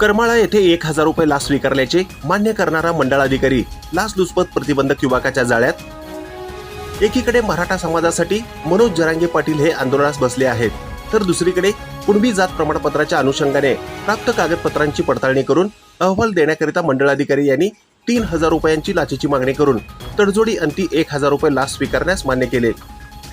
करमाळा येथे एक हजार रुपये लाच स्वीकारल्याचे मान्य करणारा मंडळाधिकारी लाचलुचपत प्रतिबंधक विभागाच्या जाळ्यात. एकीकडे मराठा समाजासाठी मनोज जरांगे पाटील हे आंदोलनास बसले आहेत तर दुसरीकडे कुणबी जात प्रमाणपत्राच्या अनुषंगाने प्राप्त कागदपत्रांची पडताळणी करून अहवाल देण्याकरिता मंडळाधिकारी यांनी तीन हजार रुपयांची लाचेची मागणी करून तडजोडी अंती एक हजार रुपये लाच स्वीकारण्यास मान्य केले.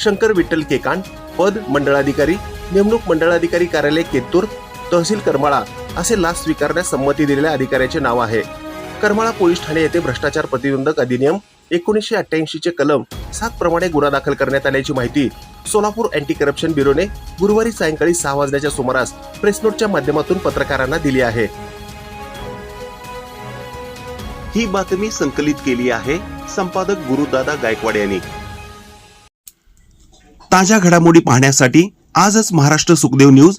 शंकर विठ्ठल केकांड पद मंडळाधिकारी नेमणूक मंडळाधिकारी कार्यालय केतूर तहसील करमाळा असे लाच स्वीकारण्यास संमती दिलेल्या अधिकाऱ्याचे नाव आहे. करमाळा पोलीस ठाणे येथे भ्रष्टाचार प्रतिबंधक अधिनियम एकोणीसशे अठ्ठ्याऐंशी चे कलम सात प्रमाणे गुन्हा दाखल करण्यात आल्याची माहिती सोलापूर अँटी करप्शन ब्युरोने गुरुवारी सायंकाळी सहा वाजण्याच्या सुमारास प्रेसनोटच्या माध्यमातून पत्रकारांना दिली आहे. ही बातमी संकलित केली आहे संपादक गुरुदादा गायकवाड यांनी. ताज्या घडामोडी पाहण्यासाठी आजच महाराष्ट्र सुखदेव न्यूज